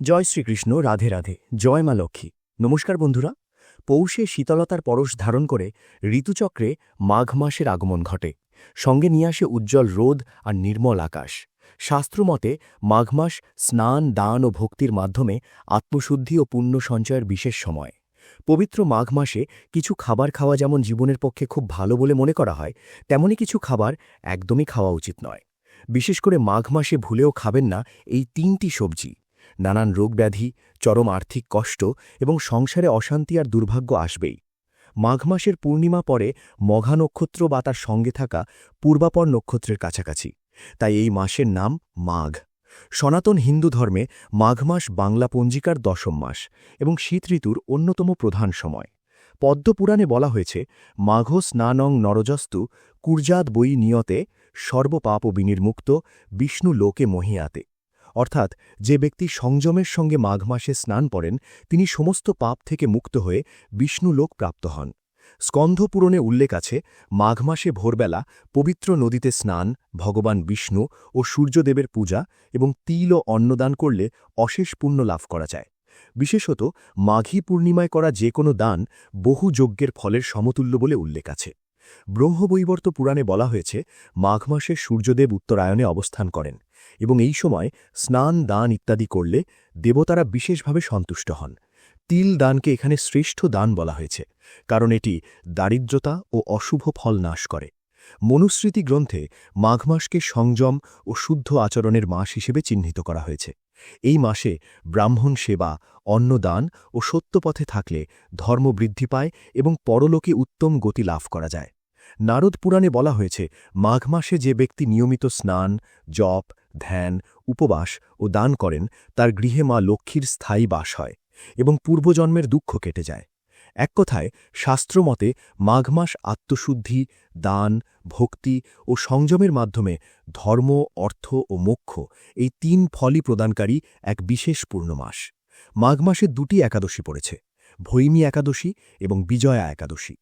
জয় শ্রীকৃষ্ণ, রাধে রাধে, জয় মা লক্ষ্মী। নমস্কার বন্ধুরা। পৌষে শীতলতার পরশ ধারণ করে ঋতুচক্রে মাঘ মাসের আগমন ঘটে। সঙ্গে নিয়ে আসে উজ্জ্বল রোদ আর নির্মল আকাশ। শাস্ত্রমতে মাঘ মাস স্নান, দান ও ভক্তির মাধ্যমে আত্মশুদ্ধি ও পুণ্য সঞ্চয়ের বিশেষ সময়। পবিত্র মাঘ মাসে কিছু খাবার খাওয়া যেমন জীবনের পক্ষে খুব ভালো বলে মনে করা হয় তেমনই কিছু খাবার একদমই খাওয়া উচিত নয়। বিশেষ করে মাঘ মাসে ভুলেও খাবেন না এই তিনটি সবজি। নানান রোগব্যাধি, চরম আর্থিক কষ্ট এবং সংসারে অশান্তি আর দুর্ভাগ্য আসবেই। মাঘ মাসের পূর্ণিমা পরে মঘা নক্ষত্র বা তার সঙ্গে থাকা পূর্বাপর নক্ষত্রের কাছাকাছি। তাই এই মাসের নাম মাঘ। সনাতন হিন্দু ধর্মে মাঘ মাস বাংলা পঞ্জিকার দশম মাস এবং শীত ঋতুর অন্যতম প্রধান সময়। পদ্মপুরাণে বলা হয়েছে, মাঘ স্নানং নরজস্তু কুর্জাত বই নিয়তে সর্বপাপ বিনির্মুক্ত বিষ্ণু লোকে মহিয়াতে। অর্থাৎ যে ব্যক্তি সংযমের সঙ্গে মাঘ মাসে স্নান করেন তিনি সমস্ত পাপ থেকে মুক্ত হয়ে বিষ্ণুলোক প্রাপ্ত হন। স্কন্ধপুরণে উল্লেখ আছে, মাঘ মাসে ভোরবেলা পবিত্র নদীতে স্নান, ভগবান বিষ্ণু ও সূর্যদেবের পূজা এবং তিল ও অন্নদান করলে অশেষ পুণ্য লাভ করা যায়। বিশেষত মাঘী পূর্ণিমায় করা যে কোনো দান বহু যজ্ঞের ফলের সমতুল্য বলে উল্লেখ আছে। ব্রহ্মবৈবর্ত পুরাণে বলা হয়েছে, মাঘ মাসে সূর্যদেব উত্তরায়ণে অবস্থান করেন এবং এই সময় স্নান, দান ইত্যাদি করলে দেবতারা বিশেষভাবে সন্তুষ্ট হন। তিল দানকে এখানে শ্রেষ্ঠ দান বলা হয়েছে, কারণ এটি দারিদ্রতা ও অশুভ ফল নাশ করে। মনুস্মৃতি গ্রন্থে মাঘ মাসকে সংযম ও শুদ্ধ আচরণের মাস হিসেবে চিহ্নিত করা হয়েছে। এই মাসে ব্রাহ্মণ সেবা, অন্নদান ও সত্যপথে থাকলে ধর্ম বৃদ্ধি পায় এবং পরলোকে উত্তম গতি লাভ করা যায়। নারদ পুরাণে বলা হয়েছে, মাঘ মাসে যে ব্যক্তি নিয়মিত স্নান, জপ, ধ্যান, উপবাস ও দান করেন, তার গৃহে মা লক্ষ্মীর স্থায়ী বাস হয় এবং পূর্বজন্মের দুঃখ কেটে যায়। এক কথায়, শাস্ত্রমতে মাঘ মাস আত্মশুদ্ধি, দান, ভক্তি ও সংযমের মাধ্যমে ধর্ম, অর্থ ও মোক্ষ এই তিন ফলই প্রদানকারী এক বিশেষ পূর্ণমাস মাঘ মাসে দুটি একাদশী পড়েছে, ভৈমী একাদশী এবং বিজয়া একাদশী।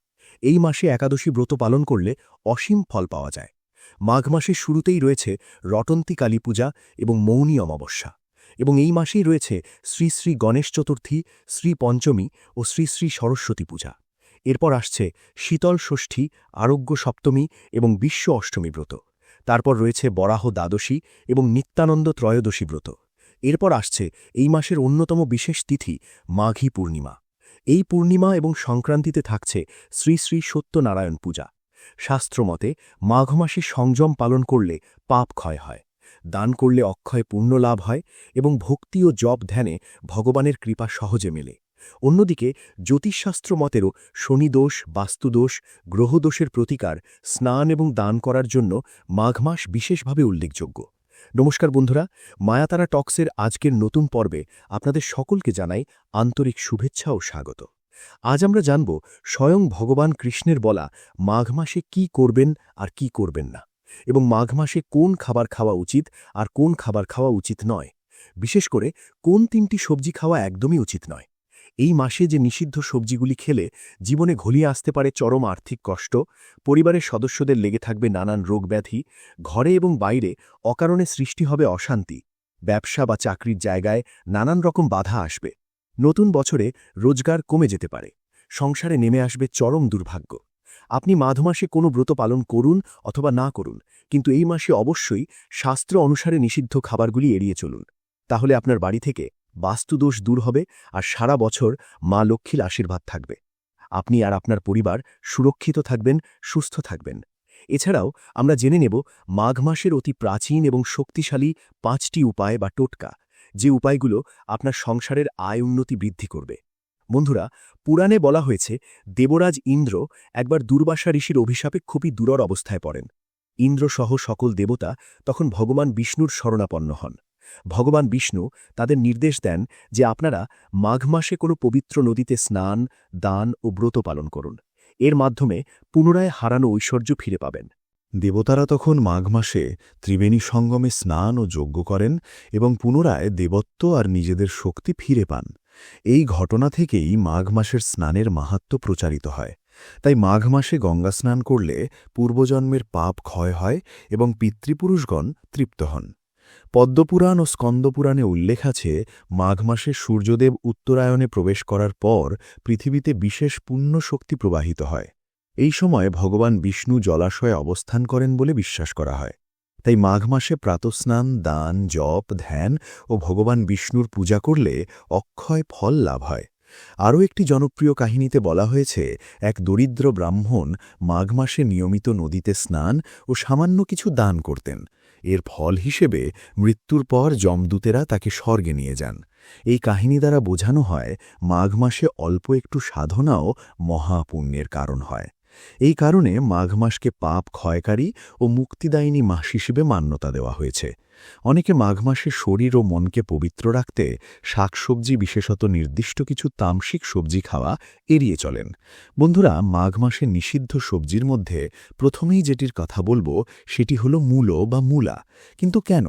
এই মাসে একাদশী ব্রত পালন করলে অসীম ফল পাওয়া যায়। মাঘ মাসের শুরুতেই রয়েছে রটন্তী কালী পূজা এবং মৌনী অমাবস্যা এবং এই মাসেই রয়েছে শ্রী শ্রী গণেশ চতুর্থী, শ্রী পঞ্চমী ও শ্রী শ্রী সরস্বতী পূজা। এরপর আসছে শীতল ষষ্ঠী, আরোগ্য সপ্তমী এবং বিশ্ব অষ্টমী ব্রত। তারপর রয়েছে বরাহ দ্বাদশী এবং নিত্যানন্দ ত্রয়োদশী ব্রত। এরপর আসছে এই মাসের অন্যতম বিশেষ তিথি মাঘী পূর্ণিমা। এই পূর্ণিমা এবং সংক্রান্তিতে থাকছে শ্রী শ্রী সত্যনারায়ণ পূজা। শাস্ত্রমতে মাঘ মাসে সংযম পালন করলে পাপ ক্ষয় হয়, দান করলে অক্ষয় পুণ্য লাভ হয় এবং ভক্তি ও জপ ধ্যানে ভগবানের কৃপা সহজে মেলে। অন্যদিকে জ্যোতিষশাস্ত্র মতেরও শনিদোষ, বাস্তুদোষ, গ্রহদোষের প্রতিকার, স্নান এবং দান করার জন্য মাঘ মাস বিশেষভাবে উল্লেখযোগ্য। নমস্কার বন্ধুরা, মায়াতারা টক্সের আজকের নতুন পর্বে আপনাদের সকলকে জানাই আন্তরিক শুভেচ্ছা ও স্বাগত। আজ আমরা জানব স্বয়ং ভগবান কৃষ্ণের বলা মাঘ মাসে কি করবেন আর কি করবেন না এবং মাঘ মাসে কোন খাবার খাওয়া উচিত আর কোন খাবার খাওয়া উচিত নয়। বিশেষ করে কোন তিনটি সবজি খাওয়া একদমই উচিত নয়। এই মাসে যে নিষিদ্ধ সবজিগুলি খেলে জীবনে ঘলিয়ে আসতে পারে চরম আর্থিক কষ্ট, পরিবারের সদস্যদের লেগে থাকবে নানান রোগব্যাধি ঘরে এবং বাইরে অকারণে সৃষ্টি হবে অশান্তি। ব্যবসা বা চাকরির জায়গায় নানান রকম বাধা আসবে। নতুন বছরে রোজগার কমে যেতে পারে। সংসারে নেমে আসবে চরম দুর্ভাগ্য। আপনি মাধ মাসে কোনো ব্রত পালন করুন অথবা না করুন, কিন্তু এই মাসে অবশ্যই শাস্ত্র অনুসারে নিষিদ্ধ খাবারগুলি এড়িয়ে চলুন। তাহলে আপনার বাড়ি থেকে বাস্তুদোষ দূর হবে আর সারা বছর মা লক্ষ্মীর আশীর্বাদ থাকবে। আপনি আর আপনার পরিবার সুরক্ষিত থাকবেন, সুস্থ থাকবেন। এছাড়াও আমরা জেনে নেব মাঘ মাসের অতি প্রাচীন এবং শক্তিশালী পাঁচটি উপায় বা টোটকা, যে উপায়গুলো আপনার সংসারের আয় উন্নতি বৃদ্ধি করবে। বন্ধুরা, পুরাণে বলা হয়েছে, দেবরাজ ইন্দ্র একবার দুর্বাসা ঋষির অভিশাপে খুবই দূরর অবস্থায় পড়েন। ইন্দ্রসহ সকল দেবতা তখন ভগবান বিষ্ণুর শরণাপন্ন হন। ভগবান বিষ্ণু তাদের নির্দেশ দেন যে আপনারা মাঘ মাসে কোনো পবিত্র নদীতে স্নান, দান ও ব্রত পালন করুন। এর মাধ্যমে পুনরায় হারানো ঐশ্বর্য ফিরে পাবেন। দেবতারা তখন মাঘ মাসে ত্রিবেণী সঙ্গমে স্নান ও যজ্ঞ করেন এবং পুনরায় দেবত্ব আর নিজেদের শক্তি ফিরে পান। এই ঘটনা থেকেই মাঘ মাসের স্নানের মাহাত্ম প্রচারিত হয়। তাই মাঘ মাসে গঙ্গা স্নান করলে পূর্বজন্মের পাপ ক্ষয় হয় এবং পিতৃপুরুষগণ তৃপ্ত হন। পদ্মপুরাণ ও স্কন্দপুরাণে উল্লেখ আছে, মাঘ মাসে সূর্যদেব উত্তরায়ণে প্রবেশ করার পর পৃথিবীতে বিশেষ পুণ্য শক্তি প্রবাহিত হয়। এই সময় ভগবান বিষ্ণু জলাশয়ে অবস্থান করেন বলে বিশ্বাস করা হয়। তাই মাঘ মাসে প্রাতস্নান, দান, জপ, ধ্যান ও ভগবান বিষ্ণুর পূজা করলে অক্ষয় ফল লাভ হয়। আরও একটি জনপ্রিয় কাহিনীতে বলা হয়েছে, এক দরিদ্র ব্রাহ্মণ মাঘ মাসে নিয়মিত নদীতে স্নান ও সামান্য কিছু দান করতেন। এর ফল হিসেবে মৃত্যুর পর যমদূতেরা তাকে স্বর্গে নিয়ে যান। এই কাহিনী দ্বারা বোঝানো হয়, মাঘ মাসে অল্প একটু সাধনাও মহাপুণ্যের কারণ হয়। এই কারণে মাঘ মাসকে পাপ ক্ষয়কারী ও মুক্তিদায়িনী মাস হিসেবে মান্যতা দেওয়া হয়েছে। অনেকে মাঘ মাসে শরীর ও মনকে পবিত্র রাখতে শাকসবজি বিশেষত নির্দিষ্ট কিছু তামসিক সবজি খাওয়া এড়িয়ে চলেন। বন্ধুরা, মাঘ মাসে নিষিদ্ধ সবজির মধ্যে প্রথমেই যেটির কথা বলব, সেটি হল মূলো বা মূলা। কিন্তু কেন?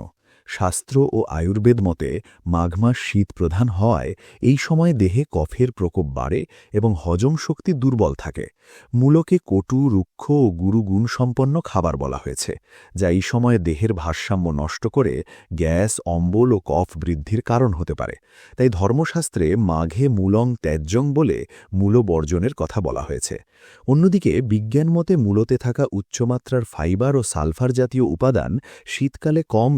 শাস্ত্র ও আয়ুর্বেদ মতে মাঘ মাস শীত প্রধান হওয়ায় এই সময় দেহে কফের প্রকোপ বাড়ে এবং হজম শক্তি দুর্বল থাকে। মূলকে কটু, রুক্ষ ও গুরুগুণ সম্পন্ন খাবার বলা হয়েছে, যা এই সময়ে দেহের ভারসাম্য নষ্ট করে গ্যাস, অম্বল ও কফ বৃদ্ধির কারণ হতে পারে। তাই ধর্মশাস্ত্রে মাঘে মূলং ত্যাজ্যং বলে মূল বর্জনের কথা বলা হয়েছে। অন্যদিকে বিজ্ঞান মতে মূলতে থাকা উচ্চমাত্রার ফাইবার ও সালফার জাতীয় উপাদান শীতকালে কম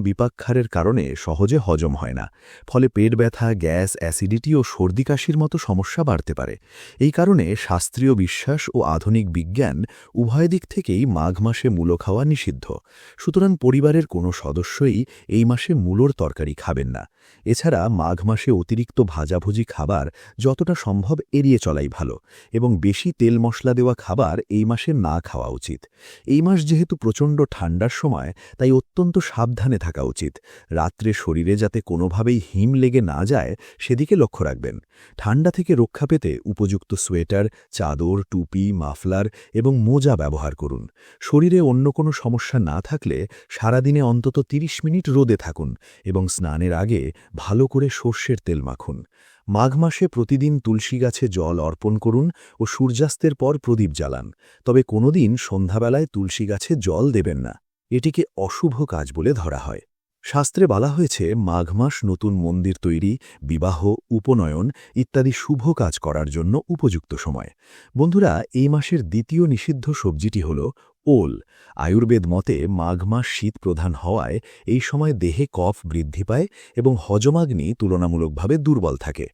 বিপাক্ষারের কারণে সহজে হজম হয় না। ফলে পেট ব্যথা, গ্যাস, অ্যাসিডিটি ও সর্দি কাশির মতো সমস্যা বাড়তে পারে। এই কারণে শাস্ত্রীয় বিশ্বাস ও আধুনিক বিজ্ঞান উভয় দিক থেকেই মাঘ মাসে মূলো খাওয়া নিষিদ্ধ। সুতরাং পরিবারের কোনো সদস্যই এই মাসে মূলোর তরকারি খাবেন না। এছাড়া মাঘ মাসে অতিরিক্ত ভাজাভুজি খাবার যতটা সম্ভব এড়িয়ে চলাই ভালো এবং বেশি তেল মশলা দেওয়া খাবার এই মাসে না খাওয়া উচিত। এই মাস যেহেতু প্রচণ্ড ঠান্ডার সময়, তাই অত্যন্ত সাবধানে থাকা উচিত। রাত্রে শরীরে যাতে কোনোভাবেই হিম লেগে না যায়, সেদিকে লক্ষ্য রাখবেন। ঠান্ডা থেকে রক্ষা পেতে উপযুক্ত সোয়েটার, চাদর, টুপি, মাফলার এবং মোজা ব্যবহার করুন। শরীরে অন্য কোনো সমস্যা না থাকলে সারাদিনে অন্তত ৩০ মিনিট রোদে থাকুন এবং স্নানের আগে ভালো করে সর্ষের তেল মাখুন। মাঘ মাসে প্রতিদিন তুলসী গাছে জল অর্পণ করুন ও সূর্যাস্তের পর প্রদীপ জ্বালান। তবে কোনোদিন সন্ধ্যাবেলায় তুলসী গাছে জল দেবেন না। এটিকে অশুভ কাজ বলে ধরা হয়। শাস্ত্রে বলা হয়েছে, মাঘ মাস নতুন মন্দির তৈরি, বিবাহ, উপনয়ন ইত্যাদি শুভ কাজ করার জন্য উপযুক্ত সময়। বন্ধুরা, এই মাসের দ্বিতীয় নিষিদ্ধ সবজিটি হল ওল। আয়ুর্বেদ মতে, মাঘ মাস শীত প্রধান হওয়ায় এই সময় দেহে কফ বৃদ্ধি পায় এবং হজমাগ্নি তুলনামূলকভাবে দুর্বল থাকে।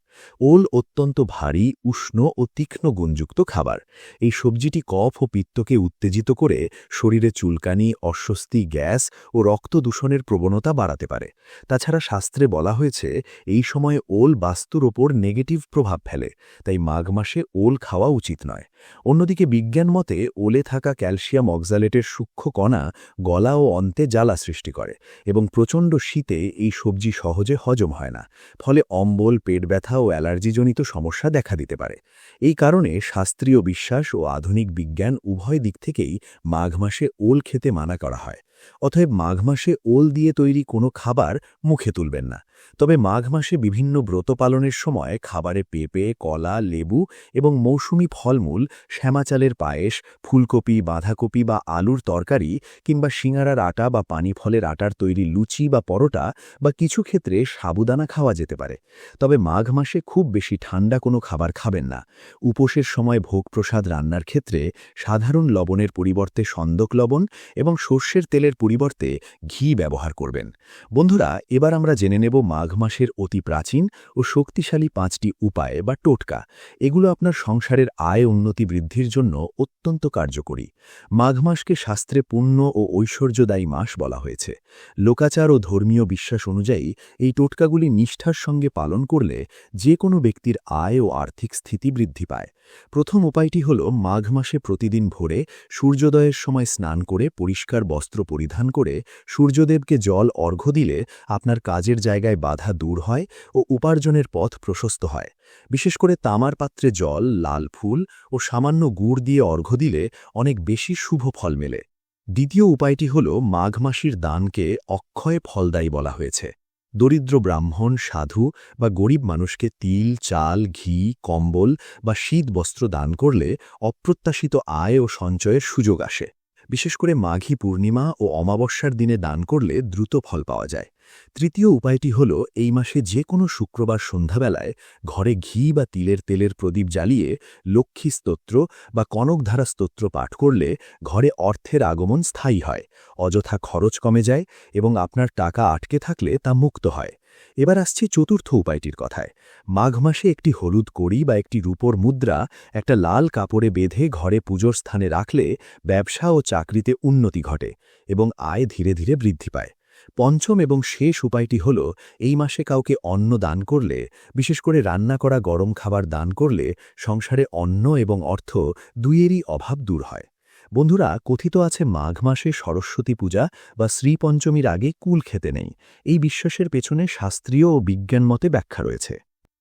ওল অত্যন্ত ভারী, উষ্ণ ও তীক্ষ্ণ গুণযুক্ত খাবার। এই সবজিটি কফ ও পিত্তকে উত্তেজিত করে শরীরে চুলকানি, অস্বস্তি, গ্যাস ও রক্ত দূষণের প্রবণতা বাড়াতে পারে। তাছাড়া শাস্ত্রে বলা হয়েছে, এই সময়ে ওল বাস্তুর ওপর নেগেটিভ প্রভাব ফেলে, তাই মাঘ মাসে ওল খাওয়া উচিত নয়। অন্যদিকে বিজ্ঞান মতে, ওলে থাকা ক্যালসিয়াম অক্সালেটের সূক্ষ্ম কণা গলা ও অন্তে জ্বালা সৃষ্টি করে এবং প্রচণ্ড শীতে এই সবজি সহজে হজম হয় না। ফলে অম্বল, পেট ব্যথা ও অ্যালার্জিজনিত সমস্যা দেখা দিতে পারে। এই কারণে শাস্ত্রীয় বিশ্বাস ও আধুনিক বিজ্ঞান উভয় দিক থেকেই মাঘ মাসে ওল খেতে মানা করা হয়। অতএব মাঘ মাসে ওল দিয়ে তৈরি কোনো খাবার মুখে তুলবেন না। তবে মাঘ মাসে বিভিন্ন ব্রত পালনের সময় খাবারে পেঁপে, কলা, লেবু এবং মৌসুমি ফলমূল শ্যামাচালের পায়েস, ফুলকপি, বাঁধাকপি বা আলুর তরকারি কিংবা সিঙারার আটা বা পানি ফলের আটার তৈরি লুচি বা পরোটা বা কিছু ক্ষেত্রে সাবুদানা খাওয়া যেতে পারে। তবে মাঘ মাসে খুব বেশি ঠান্ডা কোনো খাবার খাবেন না। উপোসের সময় ভোগ প্রসাদ রান্নার ক্ষেত্রে সাধারণ লবণের পরিবর্তে সন্দক লবণ এবং সর্ষের তেলের পরিবর্তে ঘি ব্যবহার করবেন। বন্ধুরা, এবার আমরা জেনে নেব মাঘ মাসের অতি প্রাচীন ও শক্তিশালী পাঁচটি উপায় বা টোটকা। এগুলো আপনার সংসারের আয় উন্নতি বৃদ্ধির জন্য অত্যন্ত কার্যকরী। মাঘ মাসকে শাস্ত্রে পুণ্য ও ঐশ্বর্যদায়ী মাস বলা হয়েছে। লোকাচার ও ধর্মীয় বিশ্বাস অনুযায়ী এই টোটকাগুলি নিষ্ঠার সঙ্গে পালন করলে যে কোনো ব্যক্তির আয় ও আর্থিক স্থিতি বৃদ্ধি পায়। প্রথম উপায়টি হল মাঘ মাসে প্রতিদিন ভোরে সূর্যোদয়ের সময় স্নান করে পরিষ্কার বস্ত্র পরিধান করে সূর্যদেবকে জল অর্ঘ্য দিলে আপনার কাজের জায়গায় বাধা দূর হয় ও উপার্জনের পথ প্রশস্ত হয়। বিশেষ করে তামার পাত্রে জল, লাল ফুল ও সামান্য গুড় দিয়ে অর্ঘ্য দিলে অনেক বেশি শুভ ফল মেলে। দ্বিতীয় উপায়টি হল মাঘ মাসির দানকে অক্ষয় ফলদায়ী বলা হয়েছে। দরিদ্র ব্রাহ্মণ, সাধু বা গরিব মানুষকে তিল, চাল, ঘি, কম্বল বা শীত বস্ত্র দান করলে অপ্রত্যাশিত আয় ও সঞ্চয়ের সুযোগ আসে। বিশেষ করে মাঘী পূর্ণিমা ও অমাবস্যার দিনে দান করলে দ্রুত ফল পাওয়া যায়। তৃতীয় উপায়টি হল, এই মাসে যে কোনো শুক্রবার সন্ধ্যাবেলায় ঘরে ঘি বা তিলের তেলের প্রদীপ জ্বালিয়ে লক্ষ্মী স্তোত্র বা কনকধারা স্তোত্র পাঠ করলে ঘরে অর্থের আগমন স্থায়ী হয়। অযথা খরচ কমে যায় এবং আপনার টাকা আটকে থাকলে তা মুক্ত হয়। এবার আসছে চতুর্থ উপায়টির কথায়। মাঘ মাসে একটি হলুদ কড়ি বা একটি রূপোর মুদ্রা একটা লাল কাপড়ে বেঁধে ঘরে পুজোর স্থানে রাখলে ব্যবসা ও চাকরিতে উন্নতি ঘটে এবং আয় ধীরে ধীরে বৃদ্ধি পায়। পঞ্চম এবং শেষ উপায়টি হল, এই মাসে কাউকে অন্ন দান করলে, বিশেষ করে রান্না করা গরম খাবার দান করলে সংসারে অন্ন এবং অর্থ দুইয়েরই অভাব দূর হয়। বন্ধুরা, কথিত আছে মাঘ মাসে সরস্বতী পূজা বা শ্রীপঞ্চমীর আগে কুল খেতে নেই। এই বিশ্বাসের পেছনে শাস্ত্রীয় ও বিজ্ঞান মতে ব্যাখ্যা রয়েছে।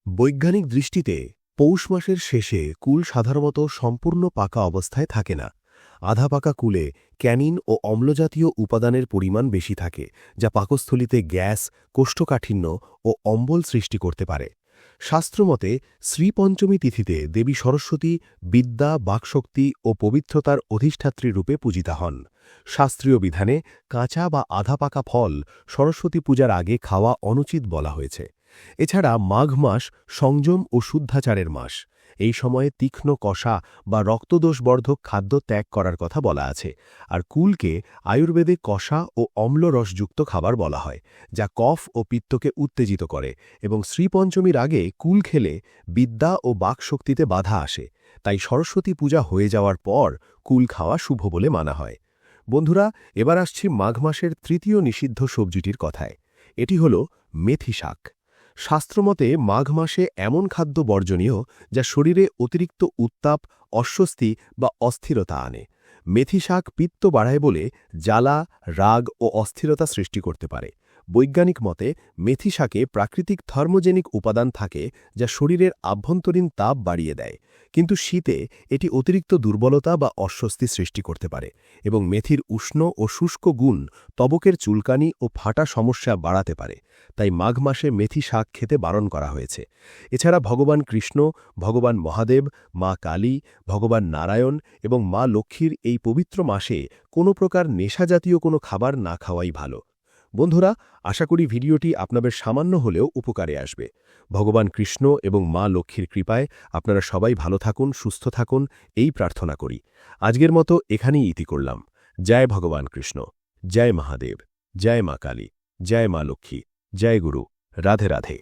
বৈজ্ঞানিক দৃষ্টিতে পৌষ মাসের শেষে কুল সাধারণত সম্পূর্ণ পাকা অবস্থায় থাকে না। আধা পাকা কুলে ক্যানিন ও অম্লজাতীয় উপাদানের পরিমাণ বেশি থাকে, যা পাকস্থলিতে গ্যাস, কোষ্ঠকাঠিন্য ও অম্বল সৃষ্টি করতে পারে। শাস্ত্রমতে শ্রীপঞ্চমী তিথিতে দেবী সরস্বতী বিদ্যা, বাকশক্তি ও পবিত্রতার অধিষ্ঠাত্রী রূপে পূজিতা হন। শাস্ত্রীয় বিধানে কাঁচা বা আধা পাকা ফল সরস্বতী পূজার আগে খাওয়া অনুচিত বলা হয়েছে। এছাড়া মাঘ মাস সংযম ও শুদ্ধাচারের মাস। এই সময়ে তীক্ষ্ণ কষা বা রক্তদোষবর্ধক খাদ্য ত্যাগ করার কথা বলা আছে, আর কুলকে আয়ুর্বেদে কষা ও অম্লরসযুক্ত খাবার বলা হয়, যা কফ ও পিত্তকে উত্তেজিত করে এবং শ্রীপঞ্চমীর আগে কুল খেলে বিদ্যা ও বাকশক্তিতে বাধা আসে, তাই সরস্বতী পূজা হয়ে যাওয়ার পর কুল খাওয়া শুভ বলে মানা হয়। বন্ধুরা, এবার আসছি মাঘ মাসের তৃতীয় নিষিদ্ধ সবজিটির কথায়। এটি হল মেথি শাক। শাস্ত্রমতে মাঘ মাসে এমন খাদ্য বর্জনীয় যা শরীরে অতিরিক্ত উত্তাপ, অস্বস্তি বা অস্থিরতা আনে। মেথি শাক পিত্ত বাড়ায় বলে জ্বালা, রাগ ও অস্থিরতা সৃষ্টি করতে পারে। বৈজ্ঞানিক মতে, মেথি শাকে প্রাকৃতিক থার্মোজেনিক উপাদান থাকে যা শরীরের আভ্যন্তরীণ তাপ বাড়িয়ে দেয়। কিন্তু শীতে এটি অতিরিক্ত দুর্বলতা বা অস্বস্তি সৃষ্টি করতে পারে এবং মেথির উষ্ণ ও শুষ্ক গুণ তবকের চুলকানি ও ফাটা সমস্যা বাড়াতে পারে। তাই মাঘ মাসে মেথি শাক খেতে বারণ করা হয়েছে। এছাড়া ভগবান কৃষ্ণ, ভগবান মহাদেব, মা কালী, ভগবান নারায়ণ এবং মা লক্ষ্মীর এই পবিত্র মাসে কোনো প্রকার নেশাজাতীয় কোনো খাবার না খাওয়াই ভালো। বন্ধুরা, আশা করি ভিডিওটি আপনাদের সামান্য হলেও উপকারে আসবে। ভগবান কৃষ্ণ এবং মা লক্ষ্মীর কৃপায় আপনারা সবাই ভালো থাকুন, সুস্থ থাকুন, এই প্রার্থনা করি। আজকের মতো এখানেই ইতি করলাম। জয় ভগবান কৃষ্ণ, জয় মহাদেব, জয় মা কালী, জয় মা লক্ষ্মী, জয় গুরু, রাধে রাধে।